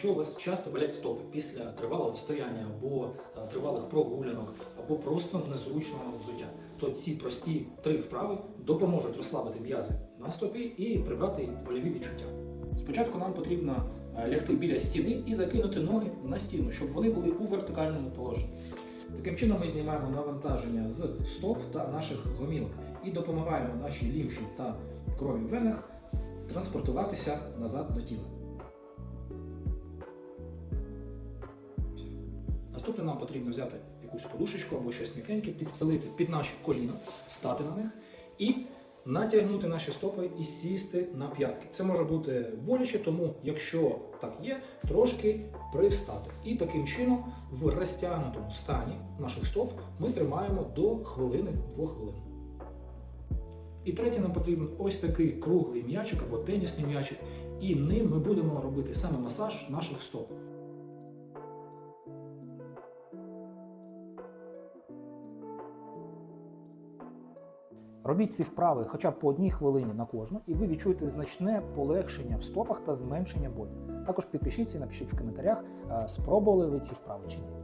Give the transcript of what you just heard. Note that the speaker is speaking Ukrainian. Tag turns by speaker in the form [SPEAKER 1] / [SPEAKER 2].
[SPEAKER 1] Якщо у вас часто болять стопи після тривалого стояння або е, тривалих прогулянок, або просто незручного взуття, то ці прості три вправи допоможуть розслабити м'язи на стопі і прибрати больові відчуття. Спочатку нам потрібно е, лягти біля стіни і закинути ноги на стіну, щоб вони були у вертикальному положенні. Таким чином ми знімаємо навантаження з стоп та наших гомілок і допомагаємо нашій лімфі та крові в венах транспортуватися назад до тіла. Наступне нам потрібно взяти якусь подушечку або щось м'якеньке, підстелити під наші коліна, стати на них і натягнути наші стопи і сісти на п'ятки. Це може бути боляче, тому якщо так є, трошки привстати. І таким чином в розтягнутому стані наших стоп ми тримаємо до хвилини-двох хвилин. І третє, нам потрібен ось такий круглий м'ячик або тенісний м'ячик, і ним ми будемо робити саме масаж наших стоп.
[SPEAKER 2] Робіть ці вправи хоча б по одній хвилині на кожну, і ви відчуєте значне полегшення в стопах та зменшення болю. Також підпишіться і напишіть в коментарях, е, спробували ви ці вправи чи ні.